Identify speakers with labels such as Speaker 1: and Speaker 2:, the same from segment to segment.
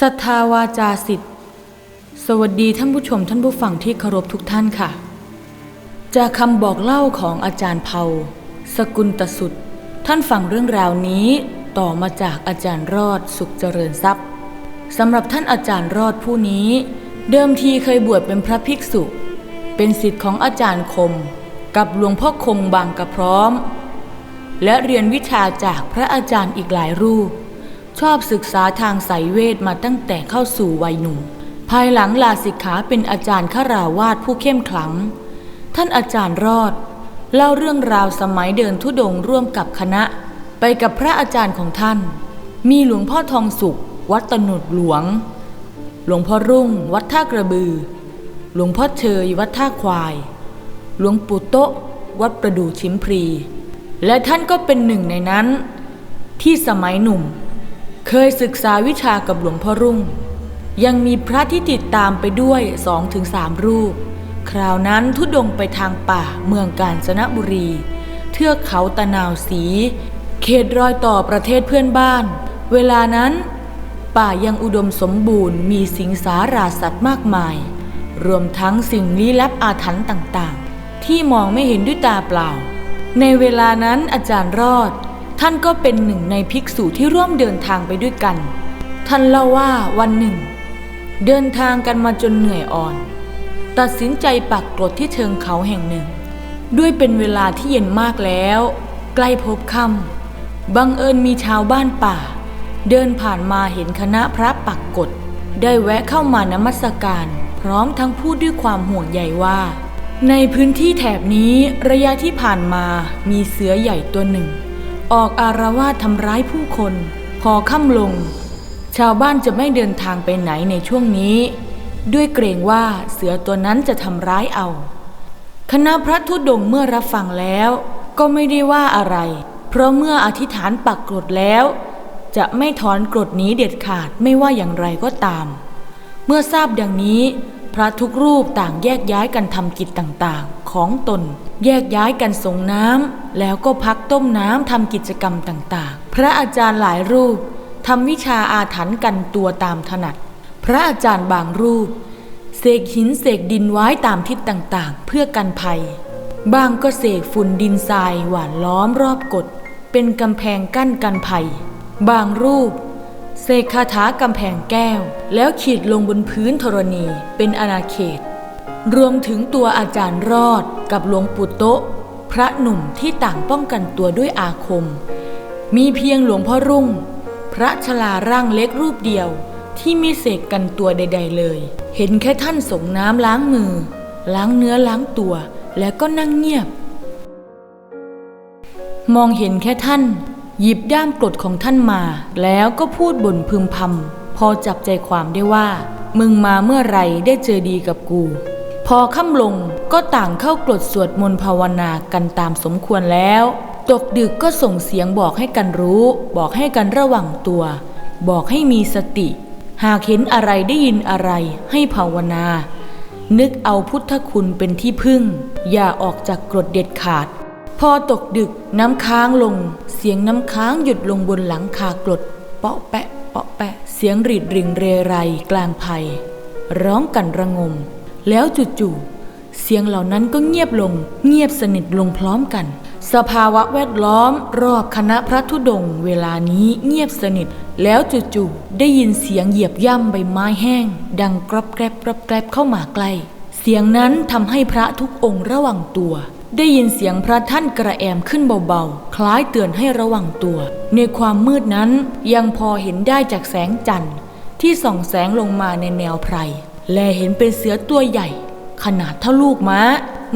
Speaker 1: ศรัทธาวาจาสิทธิ์สวัสดีท่านผู้ชมท่านผู้ฟังที่เคารพทุกท่านค่ะ จากคำบอกเล่าของอาจารย์เผาสกุลตสุด ท่านฟังเรื่องราวนี้ต่อมาจากอาจารย์รอดสุขเจริญทรัพย์สำหรับท่านอาจารย์รอดผู้นี้ เดิมทีเคยบวชเป็นพระภิกษุ เป็นศิษย์ของอาจารย์คม กับหลวงพ่อคงบางกระพร้อม และเรียนวิชาจากพระอาจารย์อีกหลายรูป ชอบศึกษาทางสายเวทมาตั้งแต่เข้าสู่วัยหนุ่ม ภายหลังลาสิกขาเป็นอาจารย์ขราวาสผู้เข้มขลัง ท่านอาจารย์รอด เล่าเรื่องราวสมัยเดินทุดงค์ร่วมกับคณะ ไปกับพระอาจารย์ของท่าน มีหลวงพ่อทองสุข วัดตนุดหลวง หลวงพ่อรุ่ง วัดท่ากระบือ หลวงพ่อเชยวัดท่าควาย หลวงปู่โตะวัดประดู่ชิมพรี และท่านก็เป็นหนึ่งในนั้น ที่สมัยหนุ่ม เคยศึกษาวิชากับหลวงพ่อรุ่ง ยังมีพระที่ติดตามไปด้วยสองถึงสามรูป คราวนั้นทุดงไปทางป่าเมืองกาญจนบุรี เทือกเขาตะนาวสี เขตรอยต่อประเทศเพื่อนบ้าน เวลานั้น ป่ายังอุดมสมบูรณ์มีสิงสาราสัตว์มากมาย รวมทั้งสิ่งลี้ลับอาถรรพ์ต่างๆ ที่มองไม่เห็นด้วยตาเปล่า ในเวลานั้นอาจารย์รอด ท่านก็เป็นหนึ่งในภิกษุที่ร่วมเดินทางไปด้วยกัน ท่านเล่าว่าวันหนึ่ง เดินทางกันมาจนเหนื่อยอ่อน ตัดสินใจปักกรดที่เชิงเขาแห่งหนึ่ง ด้วยเป็นเวลาที่เย็นมากแล้ว ใกล้พบค่ำบังเอิญมีชาวบ้านป่า เดินผ่านมาเห็นคณะพระปักกฎได้แวะเข้ามานมัสการ พร้อมทั้งพูดด้วยความห่วงใยว่า ในพื้นที่แถบนี้ระยะที่ผ่านมามีเสือใหญ่ตัวหนึ่ง ออกอารวาสทำร้ายผู้คน พอค่ำลง ชาวบ้านจะไม่เดินทางไปไหนในช่วงนี้ ด้วยเกรงว่าเสือตัวนั้นจะทำร้ายเอา คณะพระธุดงเมื่อรับฟังแล้ว ก็ไม่ได้ว่าอะไร เพราะเมื่ออธิษฐานปักกรดแล้ว จะไม่ถอนกรดนี้เด็ดขาดไม่ว่าอย่างไรก็ตาม เมื่อทราบดังนี้ พระทุกรูปต่างแยกย้ายกันทำกิจต่างๆ ของตน แยกย้ายกันส่งน้ำแล้วก็พักต้มน้ำทำกิจกรรมต่างๆ พระอาจารย์หลายรูปทำวิชาอาถรรพ์กันตัวตามถนัด พระอาจารย์บางรูป เสกหินเสกดินไว้ตามทิศต่างๆ เพื่อกันภัย บางก็เสกฝุ่นดินทรายหวานล้อมรอบกฎเป็นกำแพงกั้นกันภัย บางรูป เสกคาถากำแพงแก้ว แล้วขีดลงบนพื้นธรณีเป็นอาณาเขต รวมถึงตัวอาจารย์รอดกับหลวงปู่โตะพระหนุ่มที่ต่างป้องกันตัวด้วยอาคม มีเพียงหลวงพ่อรุ่ง พระชลาร่างเล็กรูปเดียวที่ไม่เสกกันตัวใด ๆ เลย เห็นแค่ท่านส่งน้ำล้างมือ ล้างเนื้อล้างตัวแล้วก็นั่งเงียบ มองเห็นแค่ท่าน หยิบด้ามกรดของท่านมา แล้วก็พูดบ่นพึมพำพอจับใจความได้ว่า มึงมาเมื่อไรได้เจอดีกับกู พอค่ำลงก็ต่างเข้ากรดสวดมนต์ภาวนากันตามสมควรแล้ว ตกดึกก็ส่งเสียงบอกให้กันรู้ บอกให้กันระวังตัว บอกให้มีสติ หากเห็นอะไรได้ยินอะไรให้ภาวนา นึกเอาพุทธคุณเป็นที่พึ่ง อย่าออกจากกรดเด็ดขาด พอตกดึกน้ำค้างลง เสียงน้ำค้างหยุดลงบนหลังคากรดเปาะแปะเปาะแปะ เสียงรีดริงเรไรกลางภัย ร้องกันระงม แล้วจู่ๆเสียงเหล่านั้นก็เงียบลง เงียบสนิทลงพร้อมกัน สภาวะแวดล้อม รอบคณะพระธุดงเวลานี้เงียบสนิท แล้วจู่ๆได้ยินเสียงเหยียบย่ำใบไม้แห้ง ดังกรอบแกรบกรอบแกรบเข้ามาใกล้เสียงนั้นทำให้พระทุกองค์ระวังตัว ได้ยินเสียงพระท่านกระแอมขึ้นเบาๆ คล้ายเตือนให้ระวังตัว ในความมืดนั้นยังพอเห็นได้จากแสงจันทร์ ที่ส่องแสงลงมาในแนวไพร และเห็นเป็นเสือตัวใหญ่ ขนาดเท่าลูกม้า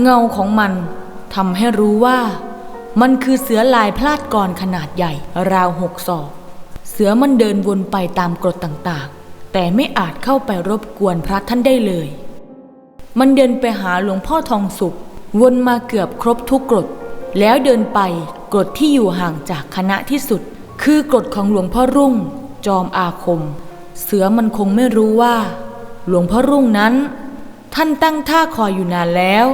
Speaker 1: เงาของมันทำให้รู้ว่า มันคือเสือลายพลาดกรขนาดใหญ่ ราวหกศอก เสือมันเดินวนไปตามกรดต่างๆ แต่ไม่อาจเข้าไปรบกวนพระท่านได้เลย มันเดินไปหาหลวงพ่อทองสุข วนมาเกือบครบทุกกรด แล้วเดินไปกรดที่อยู่ห่างจากคณะที่สุด คือกรดของหลวงพ่อรุ่ง จอมอาคม เสือมันคงไม่รู้ว่า หลวงพ่อรุ่งนั้น ท่านตั้งท่าคอยอยู่นานแล้ว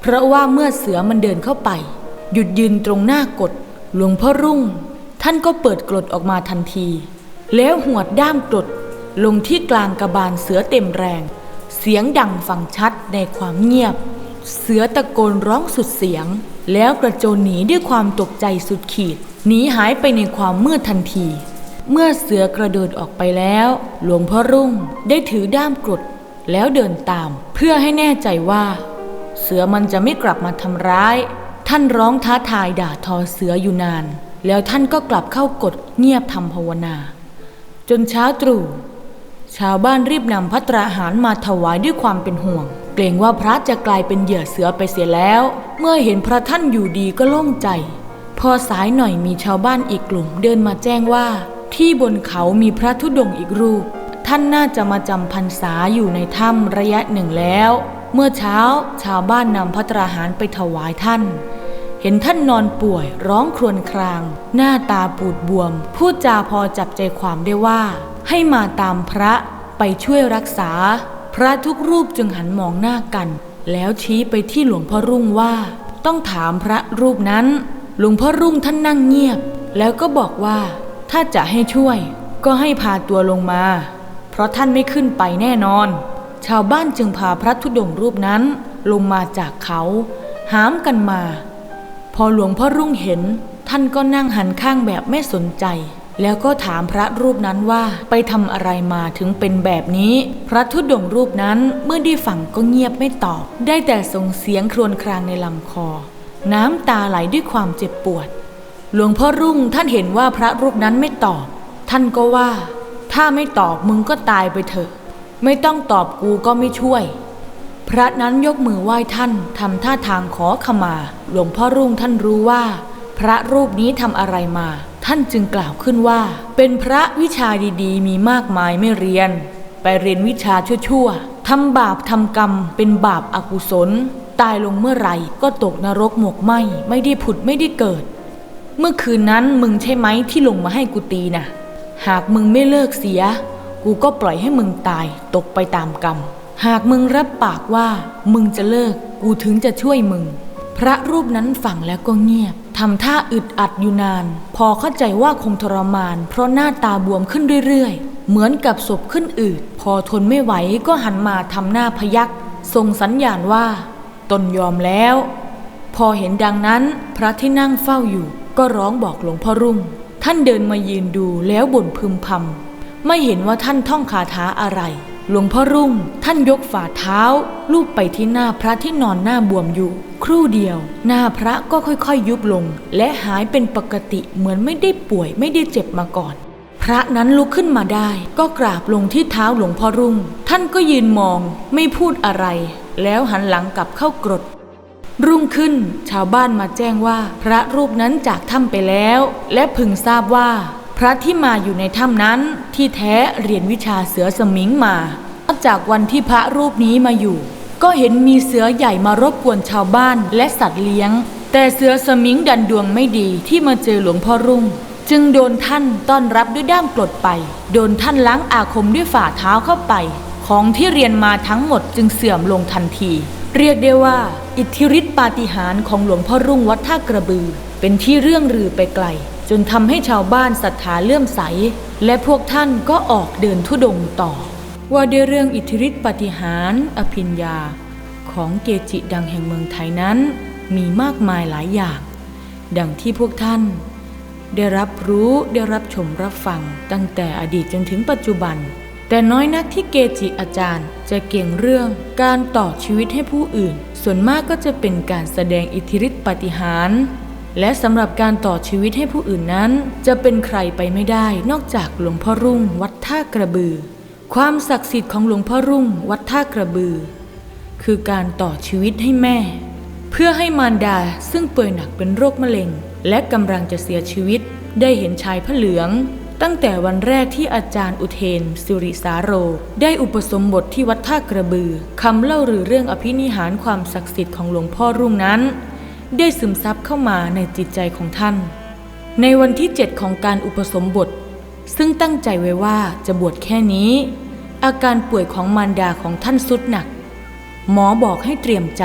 Speaker 1: เพราะว่าเมื่อเสือมันเดินเข้าไป หยุดยืนตรงหน้ากดหลวงพ่อรุ่ง ท่านก็เปิดกรดออกมาทันที แล้วหวดด้ามกรดลงที่กลางกระบาลเสือเต็มแรง เสียงดังฟังชัดในความเงียบ เสือตะโกนร้องสุดเสียง แล้วกระโจนหนีด้วยความตกใจสุดขีดหนีหายไปในความมืดทันที เมื่อเสือกระโดดออกไปแล้ว หลวงพ่อรุ่งได้ถือด้ามกรดแล้วเดินตาม เพื่อให้แน่ใจว่า เสือมันจะไม่กลับมาทำร้าย ท่านร้องท้าทายด่าทอเสืออยู่นาน แล้วท่านก็กลับเข้ากดเงียบทำภาวนา จนเช้าตรู่ชาวบ้านรีบนำพัตราหารมาถวายด้วยความเป็นห่วง รงว่าพระจะกลายเป็นเหยื่อเสือไปเสียแล้ว เมื่อเห็นพระท่านอยู่ดีก็โล่งใจ พอสายหน่อยมีชาวบ้านอีกกลุ่มเดินมาแจ้งว่า ที่บนเขามีพระธุดงค์อีกรูป ท่านน่าจะมาจำพรรษาอยู่ในถ้ำระยะหนึ่งแล้ว เมื่อเช้าชาวบ้านนำพัตราหารไปถวายท่าน เห็นท่านนอนป่วยร้องครวญคราง หน้าตาปูดบวม พูดจาพอจับใจความได้ว่า ให้มาตามพระไปช่วยรักษา พระทุกรูปจึงหันมองหน้ากัน แล้วชี้ไปที่หลวงพ่อรุ่งว่า ต้องถามพระรูปนั้น หลวงพ่อรุ่งท่านนั่งเงียบ แล้วก็บอกว่า ถ้าจะให้ช่วย ก็ให้พาตัวลงมา เพราะท่านไม่ขึ้นไปแน่นอน ชาวบ้านจึงพาพระธุดงรูปนั้น ลงมาจากเขา หามกันมา พอหลวงพ่อรุ่งเห็น ท่านก็นั่งหันข้างแบบไม่สนใจ แล้วก็ถามพระรูปนั้นว่าไปทำอะไรมาถึงเป็นแบบนี้ พระธุดงค์รูปนั้นเมื่อได้ฟังก็เงียบไม่ตอบ ได้แต่ส่งเสียงครวญครางในลำคอ น้ำตาไหลด้วยความเจ็บปวด หลวงพ่อรุ่งท่านเห็นว่าพระรูปนั้นไม่ตอบ ท่านก็ว่า ถ้าไม่ตอบมึงก็ตายไปเถอะ ไม่ต้องตอบกูก็ไม่ช่วย พระนั้นยกมือไหว้ท่านทำท่าทางขอขมา หลวงพ่อรุ่งท่านรู้ว่า พระรูปนี้ทำอะไรมา ท่านจึงกล่าวขึ้นว่า เป็นพระวิชาดีๆ มีมากมายไม่เรียน ไปเรียนวิชาชั่วๆทำบาปทำกรรม เป็นบาปอากุศล ตายลงเมื่อไหร่ก็ตกนรกหมกไหมไม่ได้ผุดไม่ได้เกิด เมื่อคืนนั้นมึงใช่ไหมที่ลงมาให้กูตีนะหากมึงไม่เลิกเสีย กูก็ปล่อยให้มึงตายตกไปตามกรรม หากมึงรับปากว่า มึงจะเลิก กูถึงจะช่วยมึง พระรูปนั้นฟังแล้วก็เงียบ ทำท่าอึดอัดอยู่นาน พอเข้าใจว่าคงทรมาน เพราะหน้าตาบวมขึ้นเรื่อยๆ เหมือนกับศพขึ้นอืด พอทนไม่ไหวก็หันมาทำหน้าพยักส่งสัญญาณว่า ตนยอมแล้ว พอเห็นดังนั้น พระที่นั่งเฝ้าอยู่ ก็ร้องบอกหลวงพ่อรุ่ง ท่านเดินมายืนดูแล้วบ่นพึมพำไม่เห็นว่าท่านท่องคาถาอะไร หลวงพ่อรุ่งท่านยกฝ่าเท้า ลูบไปที่หน้าพระที่นอนหน้าบวมอยู่ ครู่เดียว หน้าพระก็ค่อยๆยุบลง และหายเป็นปกติเหมือนไม่ได้ป่วยไม่ได้เจ็บมาก่อน พระนั้นลุกขึ้นมาได้ ก็กราบลงที่เท้าหลวงพ่อรุ่ง ท่านก็ยืนมอง ไม่พูดอะไร แล้วหันหลังกลับเข้ากรดรุ่งขึ้น ชาวบ้านมาแจ้งว่า พระรูปนั้นจากถ้ำไปแล้ว และพึงทราบว่า พระที่มาอยู่ในถ้ำนั้นที่แท้เรียนวิชาเสือสมิงมานอกจากวันที่พระรูปนี้มาอยู่ ก็เห็นมีเสือใหญ่มารบกวนชาวบ้านและสัตว์เลี้ยง แต่เสือสมิงดันดวงไม่ดีที่มาเจอหลวงพ่อรุ่ง จึงโดนท่านต้อนรับด้วยด้ามกรดไป โดนท่านล้างอาคมด้วยฝ่าเท้าเข้าไป ของที่เรียนมาทั้งหมดจึงเสื่อมลงทันที เรียกได้ว่า อิทธิฤทธิปาฏิหาริย์ของหลวงพ่อรุ่งวัดท่ากระบือ เป็นที่เรื่องลือไปไกล จนทำให้ชาวบ้านศรัทธาเลื่อมใส และพวกท่านก็ออกเดินทุดงต่อ ว่าด้วยเรื่องอิทธิฤทธิปฏิหารอภิญญา ของเกจิดังแห่งเมืองไทยนั้น มีมากมายหลายอย่าง ดังที่พวกท่าน ได้รับรู้ได้รับชมรับฟัง ตั้งแต่อดีตจนถึงปัจจุบัน แต่น้อยนักที่เกจิอาจารย์ จะเก่งเรื่องการต่อชีวิตให้ผู้อื่น ส่วนมากก็จะเป็นการแสดงอิทธิฤทธิปฏิหาร และสำหรับการต่อชีวิตให้ผู้อื่นนั้น จะเป็นใครไปไม่ได้ นอกจากหลวงพ่อรุ่งวัดท่ากระบือ ความศักดิ์สิทธิ์ของหลวงพ่อรุ่งวัดท่ากระบือ คือการต่อชีวิตให้แม่ เพื่อให้มารดาซึ่งป่วยหนักเป็นโรคมะเร็ง และกำลังจะเสียชีวิต ได้เห็นชายผ้าเหลือง ตั้งแต่วันแรกที่อาจารย์อุเทน สิริสาโร ได้อุปสมบทที่วัดท่ากระบือคำเล่าหรือเรื่องอภินิหารความศักดิ์สิทธิ์ของหลวงพ่อรุ่งนั้น ได้ซึมซับเข้ามาในจิตใจของท่าน ในวันที่ 7 ของการอุปสมบท ซึ่งตั้งใจไว้ว่าจะบวชแค่นี้ อาการป่วยของมารดาของท่านสุดหนัก หมอบอกให้เตรียมใจ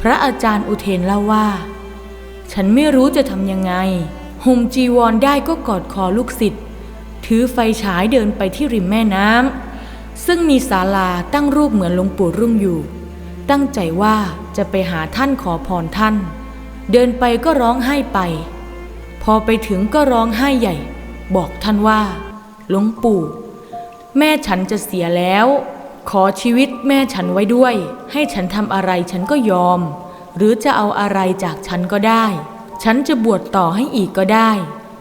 Speaker 1: พระอาจารย์อุเทนเล่าว่า ฉันไม่รู้จะทำยังไงห่มจีวรได้ก็กอดคอลูกศิษย์ถือไฟฉายเดินไปที่ริมแม่น้ำซึ่งมีศาลาตั้งรูปเหมือนหลวงปู่รุ่งอยู่ ตั้งใจว่า จะไปหาท่านขอพรท่าน เดินไปก็ร้องไห้ไป พอไปถึงก็ร้องไห้ใหญ่ บอกท่านว่าหลวงปู่ แม่ฉันจะเสียแล้ว ขอชีวิตแม่ฉันไว้ด้วย ให้ฉันทำอะไรฉันก็ยอม หรือจะเอาอะไรจากฉันก็ได้ ฉันจะบวชต่อให้อีกก็ได้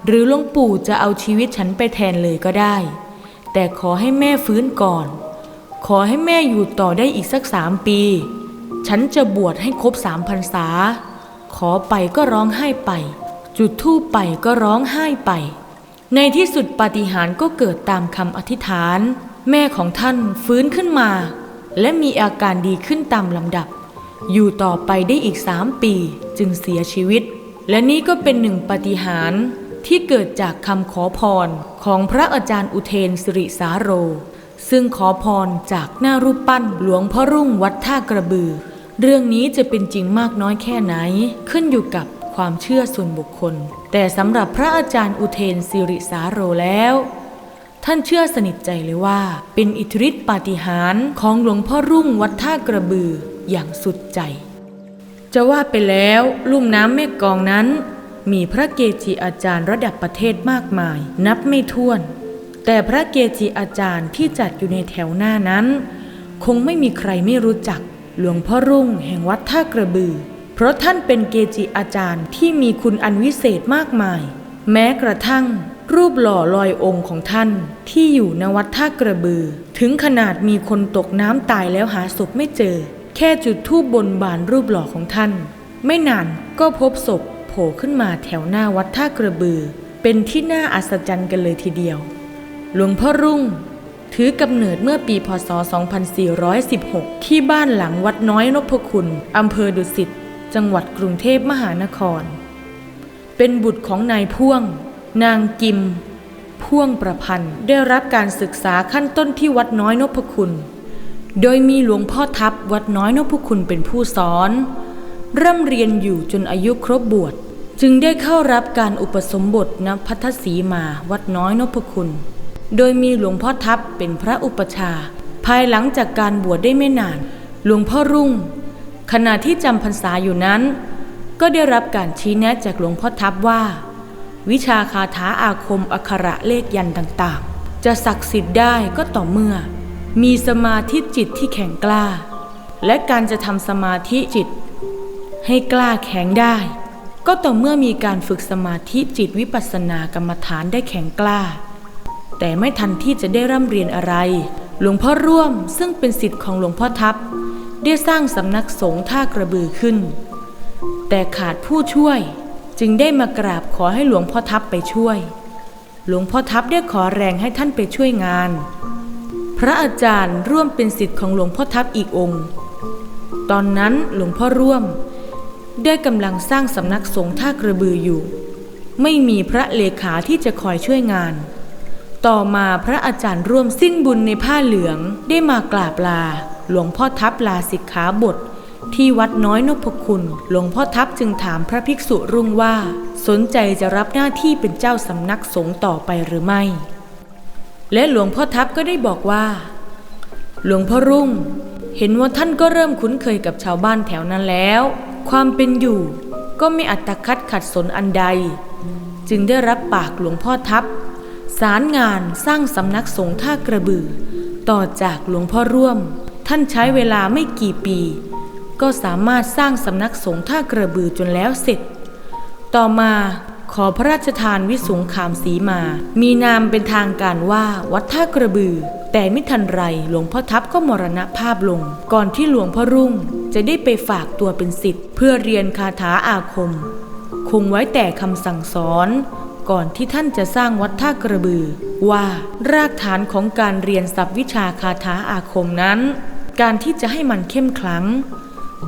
Speaker 1: หรือหลวงปู่จะเอาชีวิตฉันไปแทนเลยก็ได้ แต่ขอให้แม่ฟื้นก่อน ขอให้แม่อยู่ต่อได้อีกสักสามปี ฉันจะบวชให้ครบสามพรรษา ขอไปก็ร้องไห้ไป จุดธูปไปก็ร้องไห้ไป ในที่สุดปาฏิหาริย์ก็เกิดตามคำอธิษฐาน แม่ของท่านฟื้นขึ้นมา และมีอาการดีขึ้นตามลำดับ อยู่ต่อไปได้อีกสามปีจึงเสียชีวิต และนี่ก็เป็นหนึ่งปาฏิหาริย์ที่เกิดจากคำขอพรของพระอาจารย์อุเทนสิริสาโร ซึ่งขอพรจากหน้ารูปปั้นหลวงพ่อรุ่งวัดท่ากระบือ เรื่องนี้จะเป็นจริงมากน้อยแค่ไหน ขึ้นอยู่กับความเชื่อส่วนบุคคล แต่สำหรับพระอาจารย์อุเทนสิริสาโรแล้ว ท่านเชื่อสนิทใจเลยว่า เป็นอิทธิฤทธิปาฏิหาริย์ของหลวงพ่อรุ่งวัดท่ากระบืออย่างสุดใจ จะว่าไปแล้วลุ่มน้ำแม่กองนั้น มีพระเกจิอาจารย์ระดับประเทศมากมาย นับไม่ถ้วน แต่พระเกจิอาจารย์ที่จัดอยู่ในแถวหน้านั้น คงไม่มีใครไม่รู้จัก หลวงพ่อรุ่งแห่งวัดท่ากระบือ เพราะท่านเป็นเกจิอาจารย์ที่มีคุณอันวิเศษมากมาย แม้กระทั่ง รูปหล่อลอยองค์ของท่านที่อยู่ณวัดท่ากระบือ ถึงขนาดมีคนตกน้ำตายแล้วหาศพไม่เจอ แค่จุดธูปบนบานรูปหล่อของท่าน ไม่นานก็พบศพโผล่ขึ้นมาแถวหน้าวัดท่ากระบือ เป็นที่น่าอัศจรรย์กันเลยทีเดียว หลวงพ่อรุ่ง ถือกำเนิดเมื่อปีพศ 2416 ที่บ้านหลังวัดน้อยนพคุณอำเภอดุสิต จังหวัดกรุงเทพมหานคร เป็นบุตรของนายพ่วง นางกิม พ่วงประพันธ์ ได้รับการศึกษาขั้นต้นที่วัดน้อยนพคุณ โดยมีหลวงพ่อทัพวัดน้อยนพคุณเป็นผู้สอนร่ำเรียนอยู่จนอายุครบบวช จึงได้เข้ารับการอุปสมบทณพัทธสีมาวัดน้อยนพคุณ โดยมีหลวงพ่อทัพเป็นพระอุปชา ภายหลังจากการบวชได้ไม่นาน หลวงพ่อรุ่ง ขณะที่จำพรรษาอยู่นั้น ก็ได้รับการชี้แนะจากหลวงพ่อทัพว่า วิชาคาถาอาคมอักระเลขยันต์ต่างๆ จะศักดิ์สิทธิ์ได้ก็ต่อเมื่อ มีสมาธิจิตที่แข็งกล้า และการจะทำสมาธิจิต ให้กล้าแข็งได้ ก็ต่อเมื่อมีการฝึกสมาธิจิตวิปัสสนากรรมฐานได้แข็งกล้า แต่ไม่ทันที่จะได้ร่ำเรียนอะไร หลวงพ่อร่วมซึ่งเป็นสิทธิ์ของหลวงพ่อทัพได้สร้างสำนักสงฆ์ท่ากระบือขึ้น แต่ขาดผู้ช่วยจึงได้มากราบขอให้หลวงพ่อทัพไปช่วย หลวงพ่อทัพได้ขอแรงให้ท่านไปช่วยงาน พระอาจารย์ร่วมเป็นสิทธิ์ของหลวงพ่อทัพอีกองค์ ตอนนั้นหลวงพ่อร่วม ได้กำลังสร้างสำนักสงฆ์ท่ากระบืออยู่ ไม่มีพระเลขาที่จะคอยช่วยงาน ต่อมาพระอาจารย์ร่วมสิ้นบุญในผ้าเหลืองได้มากราบลา หลวงพ่อทัพลาสิกขาบท ที่วัดน้อยนพคุณ หลวงพ่อทัพจึงถามพระภิกษุรุ่งว่า สนใจจะรับหน้าที่เป็นเจ้าสำนักสงฆ์ต่อไปหรือไม่ และหลวงพ่อทัพก็ได้บอกว่า หลวงพ่อรุ่ง เห็นว่าท่านก็เริ่มคุ้นเคยกับชาวบ้านแถวนั้นแล้ว ความเป็นอยู่ก็ไม่อัตคัดขัดสนอันใด จึงได้รับปากหลวงพ่อทัพ สารงานสร้างสำนักสงฆ์ท่ากระบือ ต่อจากหลวงพ่อร่วม ท่านใช้เวลาไม่กี่ปี ก็สามารถสร้างสำนักสงฆ์ท่ากระบือจนแล้วเสร็จ ต่อมาขอพระราชทานวิสุงขามสีมา มีนามเป็นทางการว่าวัดท่ากระบือ แต่ไม่ทันไรหลวงพ่อทัพก็มรณภาพลง ก่อนที่หลวงพ่อรุ่งจะได้ไปฝากตัวเป็นศิษย์เพื่อเรียนคาถาอาคม คงไว้แต่คำสั่งสอน ก่อนที่ท่านจะสร้างวัดท่ากระบือ ว่ารากฐานของการเรียนศัพท์วิชาคาถาอาคมนั้น การที่จะให้มันเข้มขลัง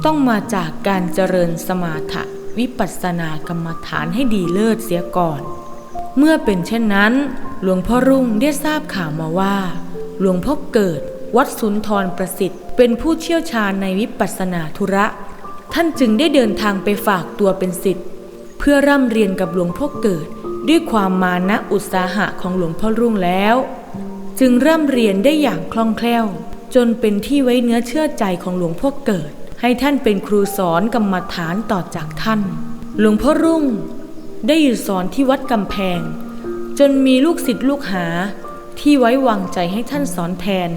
Speaker 1: ต้องมาจากการเจริญสมาธิวิปัสสนากรรมฐานให้ดีเลิศเสียก่อน เมื่อเป็นเช่นนั้น หลวงพ่อรุ่งได้ทราบข่าวมาว่า หลวงพ่อเกิด วัดสุนทรประสิทธิ์ เป็นผู้เชี่ยวชาญในวิปัสสนาธุระ ท่านจึงได้เดินทางไปฝากตัวเป็นศิษย์เพื่อร่ำเรียนกับหลวงพ่อเกิด ด้วยความมานะอุตสาหะของหลวงพ่อรุ่งแล้ว จึงเริ่มเรียนได้อย่างคล่องแคล่ว จนเป็นที่ไว้เนื้อเชื่อใจของหลวงพ่อเกิด ให้ท่านเป็นครูสอนกรรมฐานต่อจากท่าน หลวงพ่อรุ่ง ได้อยู่สอนที่วัดกำแพง จนมีลูกศิษย์ลูกหาที่ไว้วางใจให้ท่านสอนแทน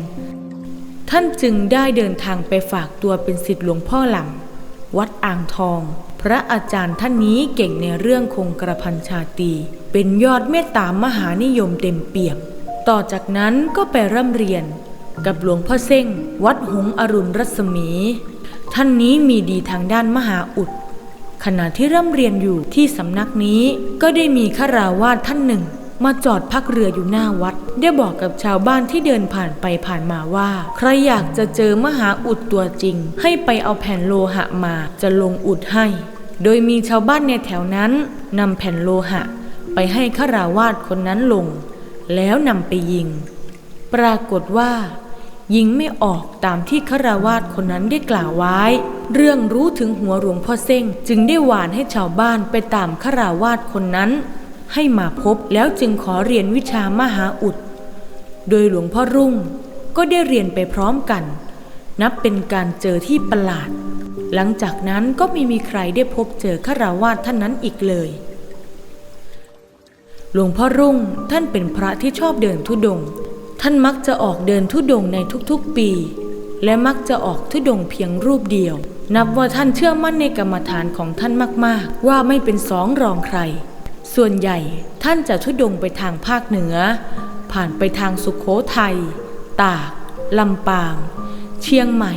Speaker 1: ท่านจึงได้เดินทางไปฝากตัวเป็นศิษย์หลวงพ่อหลำวัดอ่างทอง พระอาจารย์ท่านนี้เก่งในเรื่องคงกระพันชาตีเป็นยอดเมตตามหานิยมเต็มเปี่ยม ต่อจากนั้นก็ไปร่ำเรียน กับหลวงพ่อเส้ง วัดหงอรุณรัศมี ท่านนี้มีดีทางด้านมหาอุดขณะที่ร่ำเรียนอยู่ที่สำนักนี้ก็ได้มีข้าราวาสท่านหนึ่ง มาจอดพักเรืออยู่หน้าวัด ได้บอกกับชาวบ้านที่เดินผ่านไปผ่านมาว่า ใครอยากจะเจอมหาอุดตัวจริง ให้ไปเอาแผ่นโลหะมาจะลงอุดให้ โดยมีชาวบ้านในแถวนั้นนำแผ่นโลหะ ไปให้ขราวาสคนนั้นลง แล้วนำไปยิง ปรากฏว่า ยิงไม่ออกตามที่คาราวาสคนนั้นได้กล่าวไว้ เรื่องรู้ถึงหัวหลวงพ่อเส้งจึงได้หวานให้ชาวบ้านไปตามคาราวาสคนนั้น ให้มาพบแล้วจึงขอเรียนวิชามหาอุด โดยหลวงพ่อรุ่งก็ได้เรียนไปพร้อมกัน นับเป็นการเจอที่ประหลาด หลังจากนั้นก็ไม่มีใครได้พบเจอคาราวาสท่านนั้นอีกเลย หลวงพ่อรุ่งท่านเป็นพระที่ชอบเดินทุดงค์ท่านมักจะออกเดินทุดงค์ในทุกๆปี และมักจะออกทุดงค์เพียงรูปเดียว นับว่าท่านเชื่อมั่นในกรรมฐานของท่านมากๆ ว่าไม่เป็นสองรองใคร ส่วนใหญ่ท่านจะทุดงไปทางภาคเหนือ ผ่านไปทางสุขโขทัย ตาก ลำปาง เชียงใหม่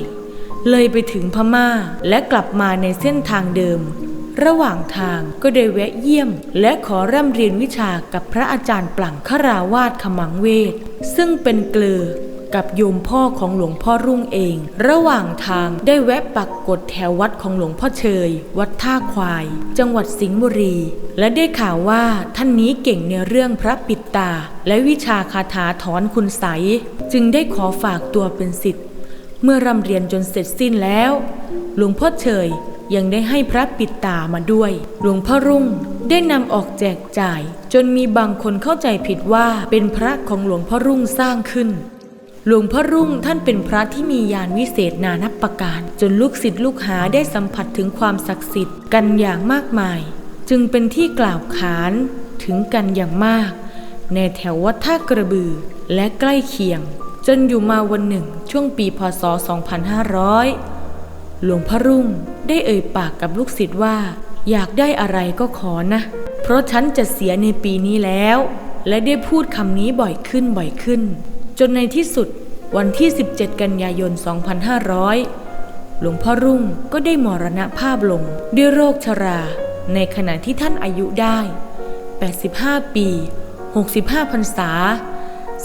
Speaker 1: เลยไปถึงพม่าและกลับมาในเส้นทางเดิม ระหว่างทางก็ได้แวะเยี่ยม และขอร่ำเรียนวิชากับพระอาจารย์ปลั่งคราวาสขมังเวท ซึ่งเป็นเกลือ กับโยมพ่อของหลวงพ่อรุ่งเอง ระหว่างทางได้แวะปักกฎแถววัดของหลวงพ่อเชย วัดท่าควาย จังหวัดสิงห์บุรี และได้ข่าวว่าท่านนี้เก่งในเรื่องพระปิดตา และวิชาคาถาถอนคุณไสจึงได้ขอฝากตัวเป็นศิษย์เมื่อร่ำเรียนจนเสร็จสิ้นแล้ว หลวงพ่อเฉยยังได้ให้พระปิดตามาด้วย หลวงพ่อรุ่งได้นำออกแจกจ่าย จนมีบางคนเข้าใจผิดว่าเป็นพระของหลวงพ่อรุ่งสร้างขึ้น หลวงพ่อรุ่งท่านเป็นพระที่มียานวิเศษนานับประการ จนลูกศิษย์ลูกหาได้สัมผัสถึงความศักดิ์สิทธิ์กันอย่างมากมาย จึงเป็นที่กล่าวขานถึงกันอย่างมาก ในแถววัดท่ากระบือและใกล้เคียง จนอยู่มาวันหนึ่งช่วงปีพศ 2500 หลวงพ่อรุ่งได้เอ่ยปากกับลูกศิษย์ว่า อยากได้อะไรก็ขอนะ เพราะฉันจะเสียในปีนี้แล้ว และได้พูดคำนี้บ่อยขึ้นบ่อยขึ้น จนในที่สุดวันที่ 17 กันยายน 2500 หลวงพ่อรุ่งก็ได้มรณภาพลงด้วยโรคชรา ในขณะที่ท่านอายุได้ 85 ปี 65 พรรษา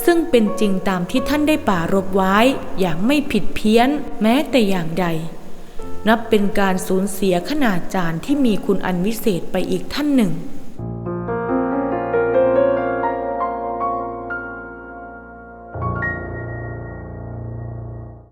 Speaker 1: ซึ่งเป็นจริงตามที่ท่านได้ป่ารบไว้อย่างไม่ผิดเพี้ยนแม้แต่อย่างใด นับเป็นการสูญเสียขนาดจารย์ที่มีคุณอันวิเศษไปอีกท่านหนึ่ง